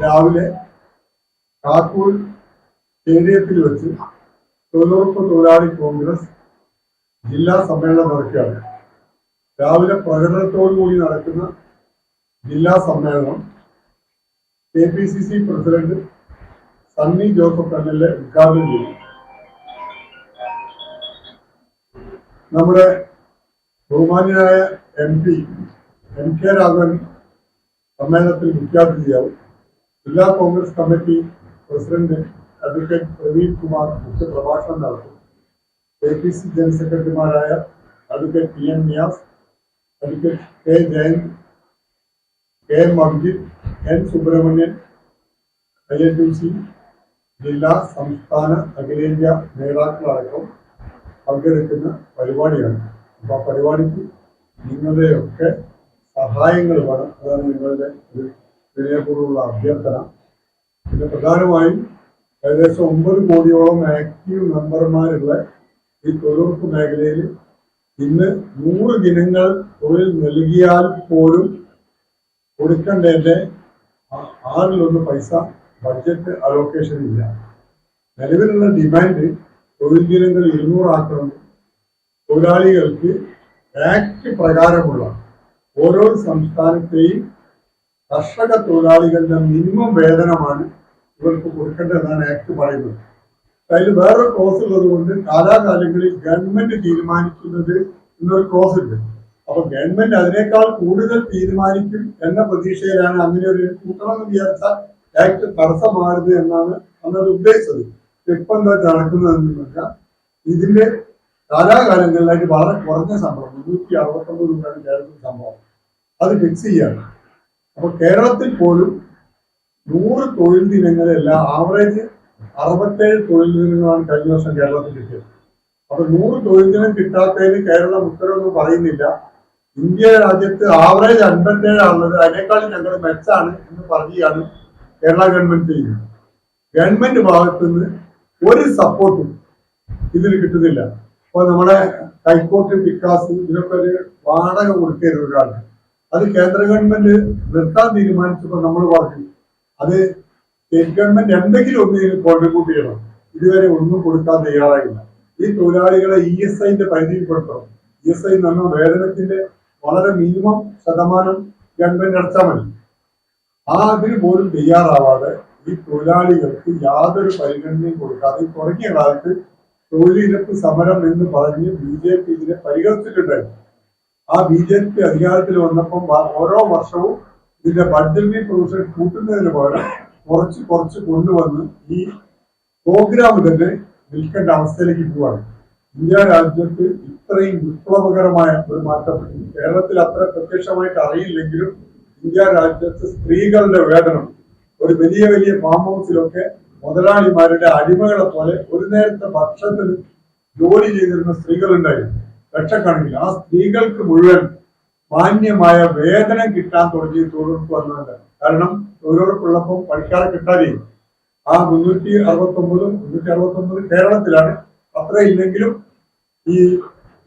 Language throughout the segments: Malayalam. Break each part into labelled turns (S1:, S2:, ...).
S1: രാവിലെ കാക്കൂർ സ്റ്റേഡിയത്തിൽ വെച്ച് തൊഴിലുറപ്പ് തൊഴിലാളി കോൺഗ്രസ് ജില്ലാ സമ്മേളനം നടക്കുകയാണ്. രാവിലെ പ്രകടനത്തോടുകൂടി നടക്കുന്ന ജില്ലാ സമ്മേളനം K P C C president Sunny Joseph M L A ഉദ്ഘാടനം ചെയ്തു. നമ്മുടെ ബഹുമാന്യനായ M P M K Raghavan സമ്മേളനത്തിൽ മുഖ്യാതിഥിയാവും. ജില്ലാ Congress committee president advocate Pradeep Kumar മുഖ്യ പ്രഭാഷണം നടത്തും. കെ പി സി ജനറൽ സെക്രട്ടറിമാരായ advocate P M Niyas advocate K Jayanth K M Abhijith N Subramanian I N T C ജില്ലാ സംസ്ഥാന അഖിലേന്ത്യാ നേതാക്കളടക്കം പങ്കെടുക്കുന്ന പരിപാടിയാണ്. അപ്പോൾ ആ പരിപാടിക്ക് നിങ്ങളുടെയൊക്കെ സഹായങ്ങൾ വേണം. അതാണ് നിങ്ങളുടെ ഒരു വിനയപൂർവമുള്ള അഭ്യർത്ഥന. പിന്നെ പ്രധാനമായും ഏകദേശം ഒമ്പത് കോടിയോളം ആക്റ്റീവ് മെമ്പർമാരുള്ള ഈ തൊഴിലുറപ്പ് മേഖലയിൽ ഇന്ന് നൂറ് ദിനങ്ങൾ തൊഴിൽ നൽകിയാൽ പോലും കൊടുക്കേണ്ടതിന്റെ ആ- ആറിലൊന്ന് പൈസ ബഡ്ജറ്റ് അലോക്കേഷൻ ഇല്ല. നിലവിലുള്ള ഡിമാൻഡ് തൊഴിൽ ദിനങ്ങൾ ഇരുന്നൂറാക്കണം. തൊഴിലാളികൾക്ക് ആക്ട് പ്രകാരമുള്ള ഓരോ സംസ്ഥാനത്തെയും കർഷക തൊഴിലാളികളുടെ മിനിമം വേതനമാണ് ഇവർക്ക് കൊടുക്കേണ്ടതെന്നാണ് ആക്ട് പറയുന്നത്. അതിൽ വേറൊരു ക്ലോസ് ഉള്ളത് കൊണ്ട് കാലാകാലങ്ങളിൽ ഗവൺമെന്റ് തീരുമാനിക്കുന്നത് എന്നൊരു ക്ലോസ് ഉണ്ട്. അപ്പൊ ഗവൺമെന്റ് അതിനേക്കാൾ കൂടുതൽ തീരുമാനിക്കും എന്ന പ്രതീക്ഷയിലാണ് അങ്ങനെ ഒരു കൂട്ടണം എന്ന് വിചാരിച്ചാൽ ആക്ട് തടസ്സമാകരുത് എന്നാണ് അന്നത് ഉദ്ദേശിച്ചത്. ഇപ്പം എന്താ നടക്കുന്നതെന്ന് വെച്ചാൽ ഇതിന്റെ കാലാകാലങ്ങളിലായിട്ട് വളരെ കുറഞ്ഞ സംഭവം മുന്നൂറ്റി അറുപത്തൊമ്പത് രൂപയാണ് കേരളത്തിൽ സംഭവം അത് ഫിക്സ് ചെയ്യാണ് അപ്പൊ കേരളത്തിൽ പോലും നൂറ് തൊഴിൽ ദിനങ്ങളെല്ലാം ആവറേജ് അറുപത്തേഴ് തൊഴിൽ ദിനങ്ങളാണ് കഴിഞ്ഞ വർഷം കേരളത്തിൽ കിട്ടിയത്. അപ്പൊ നൂറ് തൊഴിൽ ദിനം കിട്ടാത്തതിന് കേരളം ഉത്തരവൊന്നും പറയുന്നില്ല. ഇന്ത്യ രാജ്യത്ത് ആവറേജ് അൻപത്തേഴാണുള്ളത് അതിനേക്കാളും ഞങ്ങൾ മെച്ചാണ് എന്ന് പറയുകയാണ് കേരള ഗവൺമെന്റ് ചെയ്യുന്നത്. ഗവൺമെന്റ് ഭാഗത്തു നിന്ന് ഒരു സപ്പോർട്ടും ഇതിൽ കിട്ടുന്നില്ല. അപ്പൊ നമ്മുടെ ഹൈക്കോർട്ട് വികാസ് ഇതിനൊക്കെ ഒരു വാടക കൊടുക്കരുത് ഒരാൾക്ക്. അത് കേന്ദ്ര ഗവൺമെന്റ് നിർത്താൻ തീരുമാനിച്ചപ്പോൾ നമ്മൾ പറഞ്ഞു അത് സ്റ്റേറ്റ് ഗവൺമെന്റ് എന്തെങ്കിലും ഒന്നിനും കോൺട്രിബ്യൂട്ട് ചെയ്യണം. ഇതുവരെ ഒന്നും കൊടുക്കാൻ തയ്യാറായില്ല. ഈ തൊഴിലാളികളെ ഇ എസ് ഐന്റെ പരിധിയിൽപ്പെടുത്തണം. ഇ എസ് ഐ പറഞ്ഞാൽ വേതനത്തിന്റെ വളരെ മിനിമം ശതമാനം ഗവൺമെന്റ് അടച്ചാൽ മതി. ആ അതിന് പോലും തയ്യാറാവാതെ ഈ തൊഴിലാളികൾക്ക് യാതൊരു പരിഗണനയും കൊടുക്കാതെ ഈ തുടങ്ങിയ കാലത്ത് തൊഴിലിരപ്പ് സമരം എന്ന് പറഞ്ഞ് ബി ജെ പി ഇതിനെ പരിഹരിച്ചിട്ടുണ്ടായിരുന്നു ആ ബി ജെ പി അധികാരത്തിൽ വന്നപ്പം ഓരോ വർഷവും ഇതിന്റെ ബഡ്ജറ്റ് പ്രൊവിഷൻ കൂട്ടുന്നതിന് പകരം കുറച്ച് കുറച്ച് കൊണ്ടുവന്ന് ഈ പ്രോഗ്രാം തന്നെ നിൽക്കേണ്ട അവസ്ഥയിലേക്ക് പോവാണ് ഇന്ത്യ രാജ്യത്ത് ഇത്രയും വിപ്ലവകരമായ ഒരു മാറ്റം കേരളത്തിൽ അത്ര പ്രത്യക്ഷമായിട്ട് അറിയില്ലെങ്കിലും ഇന്ത്യ രാജ്യത്ത് സ്ത്രീകളുടെ വേതനം ഒരു വലിയ വലിയ ഫാം ഹൗസിലൊക്കെ മുതലാളിമാരുടെ അടിമകളെ പോലെ ഒരു നേരത്തെ ഭക്ഷണത്തിന് ജോലി ചെയ്തിരുന്ന സ്ത്രീകളുണ്ടായിരുന്നു. ലക്ഷക്കണക്കിന് ആ സ്ത്രീകൾക്ക് മുഴുവൻ മാന്യമായ വേതനം കിട്ടാൻ തുടങ്ങി തൊഴിലുറപ്പ് വന്നുകൊണ്ട് കാരണം തൊഴിലുറപ്പുള്ളപ്പം പണിക്കാരെ കിട്ടാതെയും ആ മുന്നൂറ്റി അറുപത്തി ഒമ്പത് മുന്നൂറ്റി അറുപത്തി ഒമ്പത് കേരളത്തിലാണ്. അത്ര ഇല്ലെങ്കിലും ഈ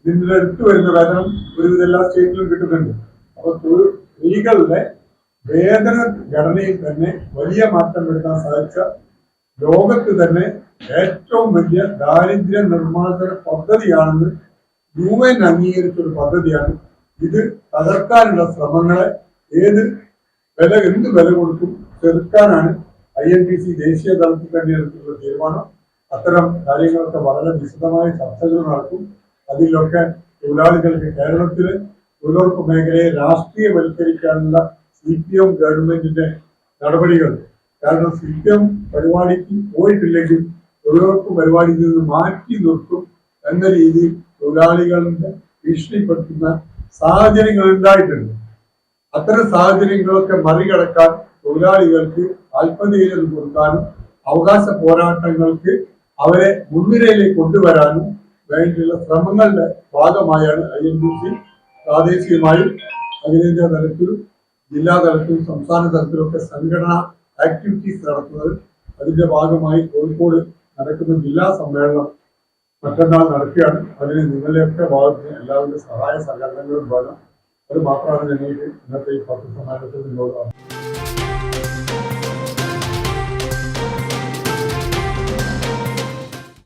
S1: ഇതിന്റെ അടുത്ത് വരുന്ന വേതനം ഒരുവിധ എല്ലാ സ്റ്റേറ്റിലും കിട്ടുന്നുണ്ട്. അപ്പൊ തൊഴിൽ സ്ത്രീകളുടെ വേതന ഘടനയിൽ തന്നെ വലിയ മാറ്റം വരുത്താൻ സാധിച്ച ലോകത്ത് തന്നെ ഏറ്റവും വലിയ ദാരിദ്ര്യ നിർമ്മാർജന പദ്ധതിയാണെന്ന് യു എൻ അംഗീകരിച്ച ഒരു പദ്ധതിയാണ്. ഇത് തകർക്കാനുള്ള ശ്രമങ്ങളെ ഏത് വില എന്ത് വില കൊടുക്കും ചെറുക്കാനാണ് ഐ എൻ ടി സി ദേശീയ തലത്തിൽ തന്നെ എടുത്തിട്ടുള്ള തീരുമാനം. അത്തരം കാര്യങ്ങളൊക്കെ വളരെ വിശദമായ ചർച്ചകൾ നടക്കും. അതിലൊക്കെ തൊഴിലാളികൾക്ക് കേരളത്തിലെ തൊഴിലുറപ്പ് മേഖലയെ രാഷ്ട്രീയവൽക്കരിക്കാനുള്ള സി പി എം ഗവൺമെന്റിന്റെ നടപടികൾ. കാരണം സി പി എം പരിപാടിക്ക് പോയിട്ടില്ലെങ്കിൽ തൊഴിലുറപ്പ് പരിപാടിയിൽ നിന്ന് മാറ്റി നിർത്തും എന്ന രീതിയിൽ തൊഴിലാളികളുടെ ഭീഷണിപ്പെടുത്തുന്ന സാഹചര്യങ്ങൾ ഉണ്ടായിട്ടുണ്ട്. അത്തരം സാഹചര്യങ്ങളൊക്കെ മറികടക്കാൻ തൊഴിലാളികൾക്ക് അല്പനീരൽ കൊടുക്കാനും അവകാശ പോരാട്ടങ്ങൾക്ക് അവരെ മുൻനിരയിലേക്ക് കൊണ്ടുവരാനും വേണ്ടിയുള്ള ശ്രമങ്ങളുടെ ഭാഗമായാണ് ഐ എൻ ഡി സി പ്രാദേശികമായും അഖിലേന്ത്യാ തലത്തിലും ജില്ലാ തലത്തിലും സംസ്ഥാന തലത്തിലൊക്കെ സംഘടനാ ആക്ടിവിറ്റീസ് നടത്തുന്നത് അതിന്റെ ഭാഗമായി കോഴിക്കോട് നടക്കുന്ന ജില്ലാ സമ്മേളനം മറ്റന്നാൾ നടക്കുകയാണ്. അതിന് നിങ്ങളുടെയൊക്കെ ഭാഗത്ത് എല്ലാവരുടെ സഹായ സഹകരണങ്ങളും വേണം. അത് മാത്രമാണ് ഞങ്ങൾക്ക് ഇന്നത്തെ ഈ പത്ത് സമ്മേളനത്തിൽ നിന്നോട്